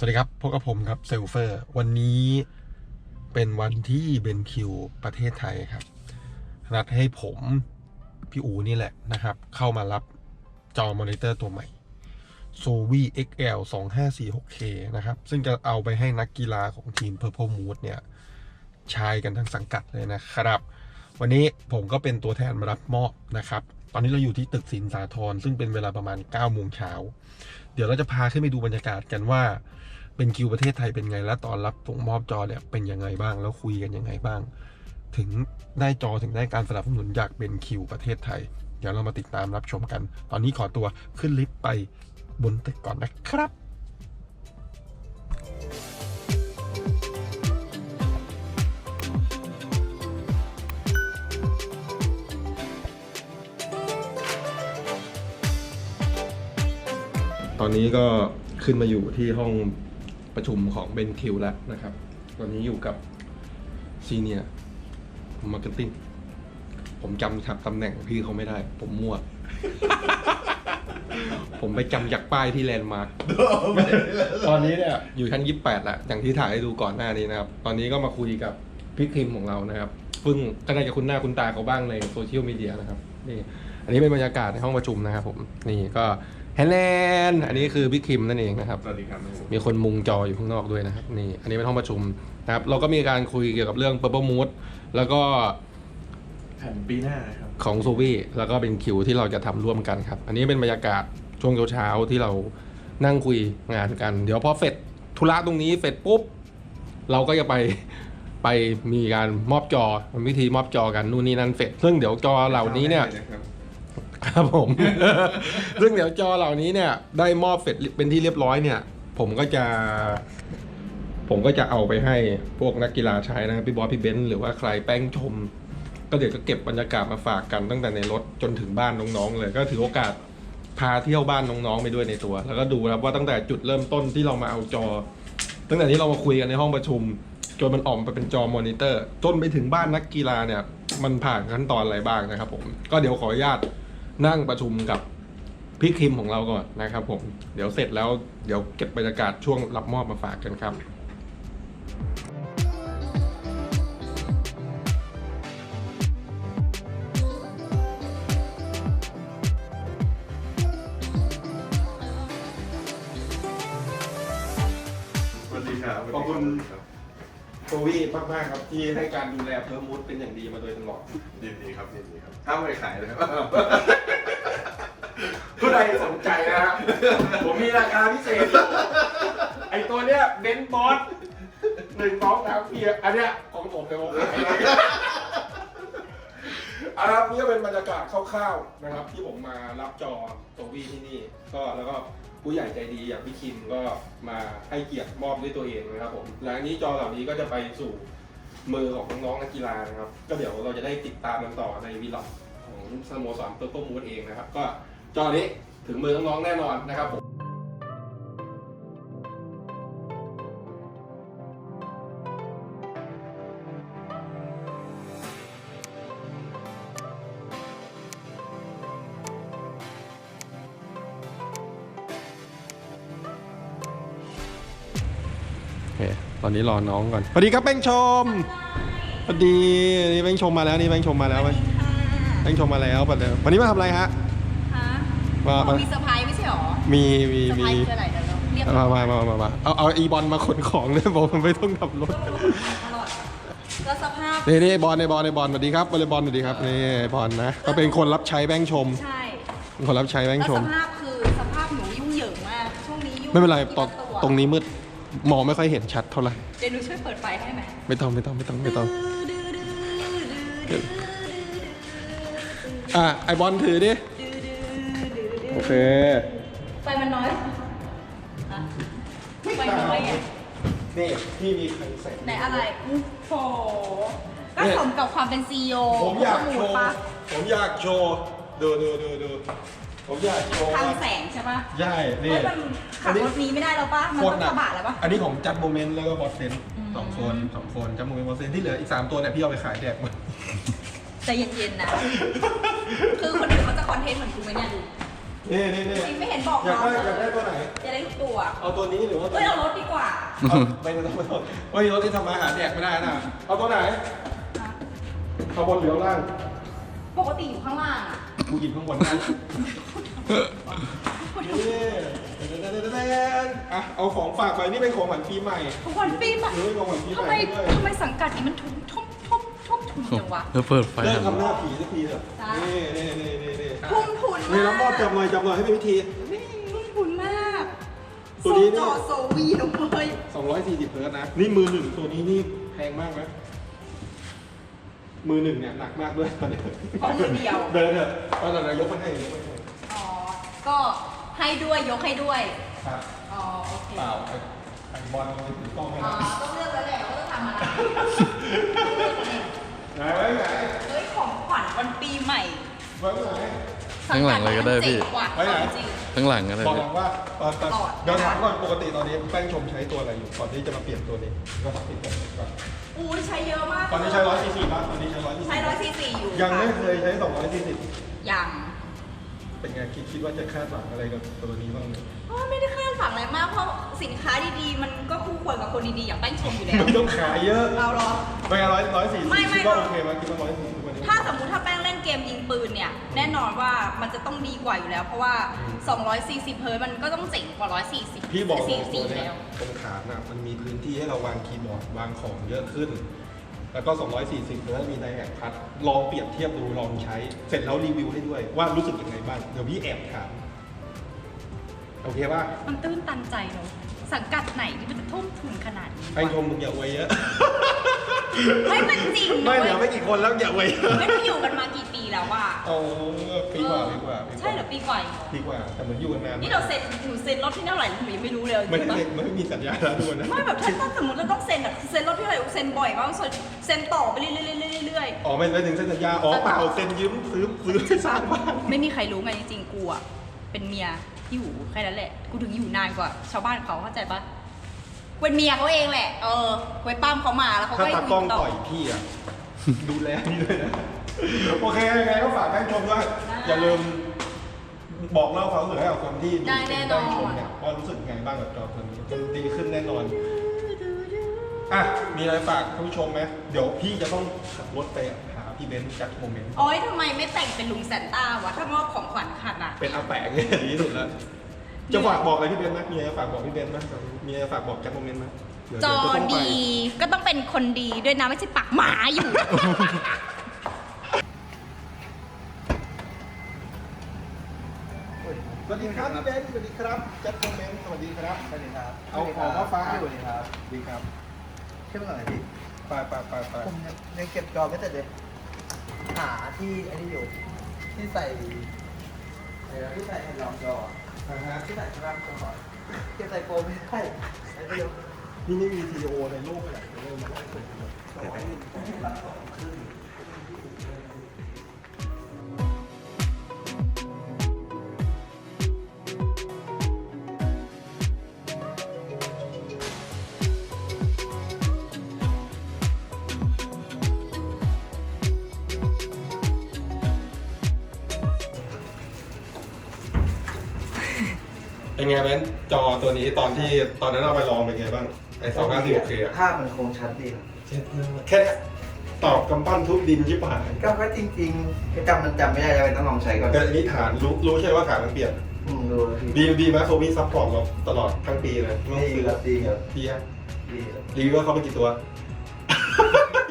สวัสดีครับพบกับผมครับเซลเฟอร์ วันนี้เป็นวันที่เบนคิวประเทศไทยครับ นัดให้ผมพี่อูนี่แหละนะครับ เข้ามารับจอมอนิเตอร์ตัวใหม่ s o v i XL 2546K นะครับ ซึ่งจะเอาไปให้นักกีฬาของทีม Purple Mood เนี่ยใช้กันทั้งสังกัดเลยนะครับ วันนี้ผมก็เป็นตัวแทนมารับมอบนะครับ ตอนนี้เราอยู่ที่ตึกสินสาทรซึ่งเป็นเวลาประมาณ9โมงเช้า เดี๋ยวเราจะพาขึ้นไปดูบรรยากาศกันว่า เป็นคิวประเทศไทยเป็นไง และตอนรับส่งมอบจอเนี่ยเป็นยังไงบ้าง แล้วคุยกันยังไงบ้าง ถึงได้จอถึงได้การสนับสนุนจากเป็นคิวประเทศไทย เดี๋ยวเรามาติดตามรับชมกัน ตอนนี้ขอตัวขึ้นลิฟต์ไปบนตึกก่อนนะครับตอนนี้ก็ขึ้นมาอยู่ที่ห้อง ประชุมของเบนคิวแล้วนะครับตอนนี้อยู่กับซีเนียมาร์เก็ตติ้งผมจำครับตำแหน่งพี่เขาไม่ได้ ผมมั่ว ผมไปจำจากป้ายที่แลนด์มาร์คตอนนี้เนี่ยอยู่ชั้น28แหละอย่างที่ถ่ายให้ดูก่อนหน้านี้นะครับ ตอนนี้ก็มาคุยกับพี่คิมของเรานะครับซึ่งก็น่าจะคุ้นหน้าคุ้นตาเขาบ้างในโซเชียลมีเดียนะครับนี่อันนี้เป็นบรรยากาศในห้องประชุมนะครับผมนี่ก็ ฮนแลนด์อันนี้คือพี่คิมนั่นเองนะครับสวัสดีครับมีคนมุงจออยู่ข้างนอกด้วยนะครับนี่อันนี้เป็นห้องประชุมนะครับเราก็มีการคุยเกี่ยวกับเรื่อง Purple Mood แล้วก็แผ่นปีหน้านะครับของซูวี่แล้วก็เป็นคิวที่เราจะทำร่วมกันครับ อันนี้เป็นบรรยากาศช่วงเช้าๆที่เรานั่งคุยงานกัน เดี๋ยวพอเสร็จธุระตรงนี้เสร็จปุ๊บ เราก็จะไปไปมีการมอบจอวิธีมอบจอกันนู่นนี่นั่นเสร็จซึ่งเดี๋ยวจอเหล่านี้เนี่ย ครับผม ซึ่งเดี๋ยวจอเหล่านี้เนี่ย ได้มอบเสร็จเป็นที่เรียบร้อยเนี่ย ผมก็จะ ผมก็จะเอาไปให้พวกนักกีฬาใช้นะพี่บอสพี่เบนซ์หรือว่าใครแป้งชม ก็เดี๋ยวจะเก็บบรรยากาศมาฝากกันตั้งแต่ในรถจนถึงบ้านน้องๆ เลย ก็ถือโอกาสพาเที่ยวบ้านน้องๆไปด้วยในตัว แล้วก็ดูครับว่าตั้งแต่จุดเริ่มต้นที่เรามาเอาจอ ตั้งแต่ที่เรามาคุยกันในห้องประชุมจนมันออกมาเป็นจอมอนิเตอร์จนไปถึงบ้านนักกีฬาเนี่ย มันผ่านขั้นตอนอะไรบ้างนะครับผมก็เดี๋ยวขออนุญาต นั่งประชุมกับพี่คิมของเราก่อนนะครับผม เดี๋ยวเสร็จแล้วเดี๋ยวเก็บบรรยากาศช่วงรับมอบมาฝากกันครับ โควี่มากๆครับที่ให้การดูแลเพิ่มมูดเป็นอย่างดีมาโดยตลอด ยินดีครับยินดีครับถ้าไม่ขายเลยครับผู้ใดสนใจนะฮะผมมีราคาพิเศษอยู่ไอตัวเนี้ยเบนบอสหนึ่งสองสามสี่อันเนี้ยของผมเดี๋ยวผมขายให้อันนี้นี่ก็เป็นบรรยากาศคร่าวๆนะครับ ที่ผมมารับจอโซวี่ที่นี่ ก็แล้วก็ ผู้ใหญ่ใจดีอย่างพี่คิมก็มาให้เกียรติมอบด้วยตัวเองนะครับผมหลังนี้จอเหล่านี้ก็จะไปสู่มือของน้องๆนักกีฬานะครับ ก็เดี๋ยวเราจะได้ติดตามกันต่อในวีล็อกของสโมสรเปอร์เปิลมูดเองนะครับ ก็จอนี้ถึงมือน้องๆแน่นอนนะครับผม ตอนนี้รอน้องก่อนสวัสดีครับแป้งชมสวัสดีนี่แป้งชมมาแล้วนี่แป้งชมมาแล้วแป้งชมมาแล้วปัดเดี๋ยววันนี้มาทำอะไรฮะฮะมามามีเซอร์ไพรส์ไม่ใช่หรอ มีมีเซอร์ไพรมีส์คืออะไรเดี๋ยวเราเรียกมามามามามาเอาเอาอีบอลมาขนของเลยบอกมันไม่ต้องขับรถตลอดก็สภาพนี่นี่บอลในบอลในบอลสวัสดีครับบอลในบอลสวัสดีครับนี่บอลนะก็เป็นคนรับใช้แบงค์ชมใช่เป็นคนรับใช้แบงแล้ค์วชสมภาพคือสภาพหนูยุ่งเหยิงมากช่วงนี้ยุ่งไม่เป็นไรตรงที่วตรงนี้มืด มองไม่ค่อยเห็นชัดเท่าไหร่เดี๋ยวหนูช่วยเปิดไฟให้ไหมไม่ต้องไม่ต้องไม่ต้องไม่ต้องดื้อดื้อดื้อดื้อดื้ออะไอบอลถือดิดื้อดื้อดื้อโอเคไฟมันน้อยเหรอฮะไฟน้อยไงนี่พี่มีใครใส่ไหนอะไรโอ้โหก็สมกับความเป็นซีอีโอผมอยากสโชมุดว์ปะผมอยากโชว์ดูดูดูดู ผมอยากโชว์ทางว่าแสงใช่ปะใช่นี่ เฮ้ยมันขับรถนี้ไม่ได้แล้วปะมันโคต้ตองหนักกระบะแล้วปะ อันนี้ของจัดโมเมนต์แล้วก็บอสเซนอืม สองคนสองคนจัดโมเมนต์บอสเซนที่เหลืออีกสามตัวเนี่ยพี่เอาไปขายแดกหมด ใจเย็นๆนะ คือคนอื่นเขาจะคอนเทนต์เหมือนกูไหมเนี่ยดูนี่นี่นี่จริงไม่เห็นบอกอยากได้น้องอยากได้ตัวไหน จะได้ทุกตัวเอาตัวนี้หรือว่าตัวเอ้ยเอารถดีกว่า เอาไม่ต้องไม่ต้องเฮ้ยรถที่ทำมาหาแดกไม่ได้นะ เอาตัวไหนเอาบนหรือเอาล่าง ปกติอยู่ข้างล่างอะ กูหยิบข้างบนนะนี่อะเอาของฝากไปนี่เป็นของขวัญปีใหม่ วันปีใหม่เฮ้ยของขวัญปีใหม่ทำไมด้วย ทำไมสังกัดนี้มันทุ่มทุ่มทุ่มทุ่มทุนจังวะเออเปิดไฟเลิกทำหน้าผีสักทีเถอะจ้ะ นี่นี่นี่นี่นี่ทุ่มทุนนี่มาน้ำมอดจับกหน่อยจับหน่อยให้เป็นพิธี ทุ่มทุนมากตัวนี้เนี่ย จอโซวีลงเลย240เฮิร์ตซ์นะ นี่มือหนึ่งตัวนี้นี่แพงมากไห มมือหนึ่งเนี่ยหนักมากด้วยตอนนี้ของมือเดียว เดินเถอะตอนนั้นยกมันให้ยกมันให้อ๋อ ก็ให้ด้วยยกให้ด้วย ครับอ๋อ โอเคเปล่าไอ้ไอ้บอลมันถือกล้องให้อ๋อนะต้องเลือกแล้วแหละว่าต้องทำอะไรไหนไว้ไหนเฮ้ยของขวัญวันปีใหม่ ไว้ไหน ข้างหลังเลยก็ได้พี่เจ๋งว่ะไว้ไหนจริง ข้างหลังก็ได้บอกพี่ว่าตอนตอนต่อเดี๋ยวถามก่อนปกติตอนนี้แป้งชมใช้ตัวอะไรอยู่ก่อนที่จะมาเปลี่ยนตัวนี้ก็ฝากติดต่อก่อนอู้ยใช้เยอะมากตอนนี้ใช้ร้อยซีซีป่ะตอนนี้ใช้ร้อยซีซีใช้ร้อยซีซีอยู่ยังไม่ค่ะเคยใช้สองร้อยซีซียังเป็นไงคิดคิดว่าจะคาดหวังอะไรกับตัวนี้บ้างไหมอ๋อไม่ได้คาดหวังอะไรมาก เพราะสินค้าดีๆ มันก็คู่ควรกับคนดีๆ อย่างแป้งชมอยู่แล้วไม่ต้องขายเยอะเราหรอไม่ร้อยร้อยสี่ไม่สิบไม่ คิดว่าโอเคไหมคิดว่าร้อยสี่สิบวันนี้ถ้าสมมุติถ้าแป้งเล่นเกมยิงปืน เนี่ยแน่นอนว่ามันจะต้องดีกว่าอยู่แล้ว เพราะว่า 240 เฮิร์ตซ์มันก็ต้องเจ๋งกว่า 140พี่บอกเลยตัว44เนี้ยแล้ว ตรงขาน่ะมันมีพื้นที่ให้เราวางคีย์บอร์ดวางของเยอะขึ้น แล้วก็ 240แล้วมีไดแอกพัดลองเปรียบเทียบดูลองใช้ เสร็จแล้วรีวิวให้ด้วยว่ารู้สึกยังไงบ้างเดี๋ยวพี่แอบถามโอเคป่ะมันตื้นตันใจเนอะสังกัดไหนที่มันจะทุ่มทุนขนาดนี้วะไอ้ชมมึงอย่าอวยเยอะ ไม่มันจริงไม่นะเหลือเว้ไม่ยกี่คนแล้วอย่าอวยเยอะ ไม่ได้อยู่กันมากี่ปี แล้วว่าโอ้ปีกว่าปีกว่าปีกว่าใช่เหรอปีกว่าอีกเหรอปีกว่าแต่เหมือนอยู่กันนานนี่เราเซ็นหนูเซ็นรถที่เท่าไหร่หนูยังไม่รู้เลยไม่จริงได้ปะไม่มีสัญญาแล้วทุกคนนะไม่แบบถ้าถ้าสมมติเราต้องเซ็นอะเซ็นรถที่เท่าไหร่เซ็นบ่อยมากเซ็นเซ็นต่อไปเรื่อยๆเรื่อยๆอ๋อไม่ไม่ถึงเซ็นสัญญาอ๋อเปล่าเซ็นยืมซื้อซื้อที่สร้างบ้านไม่มีใครรู้ไงจริงๆกูอะเป็นเมียที่อยู่แค่นั้นแหละกูถึงอยู่นานกว่า ชาวบ้านเขาเข้าใจปะเป็นเมียเขาเองแหละเออไว้ปั้มเขามาแล้วเขาถ้าก็ให้ตากูกล้องต่อต่อยพี่อะดูแลพี่ด้วยนะ โอเคยังไงก็ฝากแป้งชมด้วยได้อย่าลืมบอกเล่าความรู้สึกให้กับคนที่ดูได้แน่นอนแป้งชมเนี่ยว่ารู้สึกไงบ้างกับจอตัวนี้มันดีขึ้นแน่นอน อะ มีอะไรฝากท่านผู้ชมไหมเดี๋ยวพี่จะต้องขับรถไปหาพี่เบนซ์จัดโมเมนต์ โอ๊ยทำไมไม่แต่งเป็นลุงแซนต้าวะ ถ้ามอบของขวัญขนาด เป็นอาแปะเนี่ยดีที่สุดแล้ว จะฝากบอกอะไรพี่เบนซ์ไหมมีอะไรฝากบอกพี่เบนซ์ไหมมีอะไรฝากบอกจัดโมเมนต์ไหมเยวจอเยวจะต้องไป ดีก็ต้องเป็นคนดีด้วยนะ ไม่ใช่ปากหมาอยู่ สวัสดีครับพี่เบนซ์สวัสดีครับจัดโมเมนต์สวัสดีครับ สวัสดีครับเอาของมาฝากสวัสดีครับดีครับชื่ออะไรพี่ไปไปไปไปผมยังเก็บจอไม่เสร็จเลย หาที่ไอ้นี่อยู่ ที่ใส่อะไรนะที่ใส่แผ่นรองจอนะฮะที่ใส่ข้างล่างจอก่อนเก็บใส่โฟมไม่ได้ใส่ไม่เดียวนี่ไม่มีทีโอในโลกเลยเริ่มมาได้สุดเลย เป็นไงเบนซ์จอตัวนี้ตอนที่ตอนนั้นเราไปลองเป็นไงบ้างไอ้สองห้าสิบโอเคอะภาพมันคงชัดดีครับแค่เนี้ยตอบกำปั้นทุบดินชิบหายก็ก็จริงๆก็จำมันจำไม่ได้แล้วต้องลองใช้ก่อนแต่อันนี้ฐานรู้รู้ใช่ไหมว่าฐานมันเปลี่ยนอืมดูแล้วดีดีไหมโซมี่ซัพพอร์ตเราตลอดทั้งปีเลยไม่ต้องดีซื้อครับดีครับดีฮะดีครับรีวิวว่าเขาไปกี่ตัว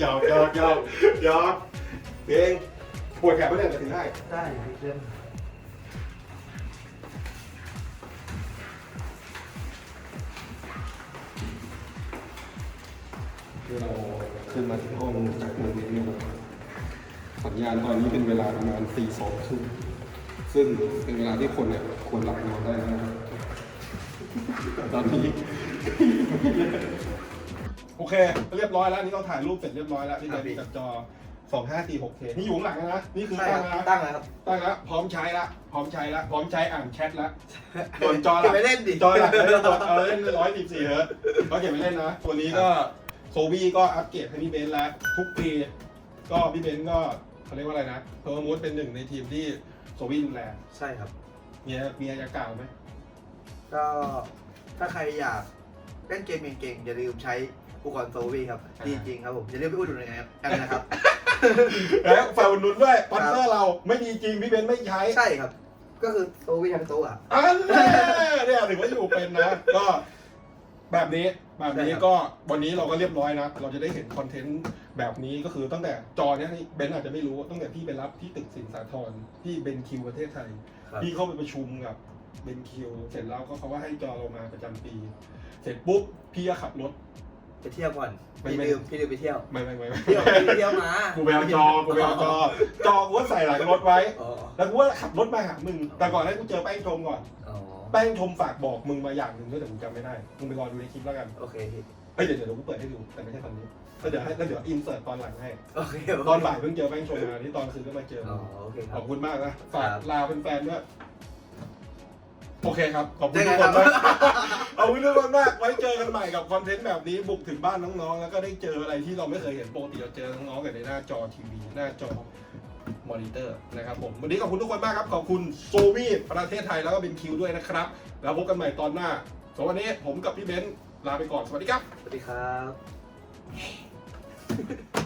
หยอกหยอกหยอกหยอกเองปวดแขนไม่ได้แต่ถึงได้ ได้เรื่องคือ เราขึ้นมาที่ห้องจากเมืองนี้เนี่ยสัญญาณตอนนี้เป็นเวลาประมาณตีสองครึ่งซึ่งเป็นเวลาที่คนเนี่ยควรหลับนอนได้แล้วนะครับแต่ตอนนี้ โอเค เรียบร้อยแล้วอันนี่เราถ่ายรูปเสร็จเรียบร้อยแล้วนี่เป็นจากจอ 2546K นี่อยู่ข้างหลังนะ นี่คือใช่ตั้คงรับแล้วตั้งแล้วครับตั้งแล้วพร้อมใช้ละพร้อมใช้ละพร้อมใช้อ่านแชทละส่วนจอหเก็ลับกไว้เล่นดิ จอหลักเลยจอเออเล่นร้อยสิบสี่เฮิร์ตซ์ก็เก็บไว้เล่นนะ ตัวนี้ก็ โซบี้ก็อัปเกรดให้พี่เบนซ์แล้ว ทุกปี ก็พี่เบนซ์ก็เขาเรียกว่าอะไรนะเพอร์มูดเป็นหนึ่งในทีมที่โซบี้ดูแลใช่ครับ มีมีอะไรจะกล่าวไหมก็ถ้าใครอยากเล่นเกมเก่งๆ อย่าลืมใช้อุปกรณ์โซวีครับ ดีจริงครับผม อย่าลืมไปอุดหนุนกันนะครับแอมนะครับ แล้วฝากอุดหนุนด้วยสปอนเซอร์เราไม่มีจริงพี่เบนซ์ไม่ใช้ใช่ครับ ก็คือโซวีทั้งโต๊ะอะอันแน่เนี่ยถือว่าอยู่เป็นนะ ก็ แบบนี้แบบนี้ใช่ครับก็วันนี้เราก็เรียบร้อยนะเราจะได้เห็นคอนเทนต์แบบนี้ก็คือตั้งแต่จอเนี้ยนี่เบนซ์อาจจะไม่รู้ตั้งแต่พี่ไปรับที่ตึกสินสาทรที่เบนคิวประเทศไทยครับพี่เข้าไปประชุมกับเบนคิวเสร็จแล้วก็เขาว่าให้จอเรามาประจำปี เสร็จปุ๊บพี่ก็ขับรถไปเที่ยวก่อนไม่พี่ไม่ลืมพี่ลืมไปเที่ยวไม่ไม่ไม่ไม่เที่ยวไปเที่ยวมากูไปเอาจอกูไปเอาจอจอกูก็ใส่หลังรถไว้อ๋อแล้วกูก็ขับรถมาหามึงแต่ก่อนให้กูเจอแป้งชมก่อนอ๋อ แป้งชมฝากบอกมึงมาอย่างหนึ่งด้วยแต่กูจำไม่ได้ มึงไปรอดูในคลิปแล้วกัน โอเคพี่เอ้ยเดี๋ยวเดี๋ยวกูเปิดให้ดูแต่ไม่ใช่ตอนนี้แล้วเดี๋ยวให้แล้วเดี๋ยวอินเสิร์ตตอนหลังให้ โอเคโเคตอนบ่ายเพิ่งเจอแป้งชมมาที่ตอนคืนก็มาเจอ อ๋อโอเคคขรัอบบคุณมากนะ ฝากครับลาเป็นแฟนๆด้วย โอเคครับ ขอบคุณเจทุอกกันคนครับมากขอบคุณทุกคนมากไว้เจอกันใหม่กับคอนเทนต์แบบนี้ บุกถึงบ้านน้องๆ แล้วก็ได้เจออะไรที่เราไม่เคยเห็นปกติเราเจอน้องๆกันในหน้าจอทีวี หน้าจอ มอนิเตอร์นะครับผม วันนี้ขอบคุณทุกคนมากครับ ขอบคุณโซวีประเทศไทยแล้วก็เป็นคิวด้วยนะครับ แล้วพบกันใหม่ตอนหน้าสำหรับวันนี้ผมกับพี่เบนซ์ลาไปก่อน สวัสดีครับ สวัสดีครับ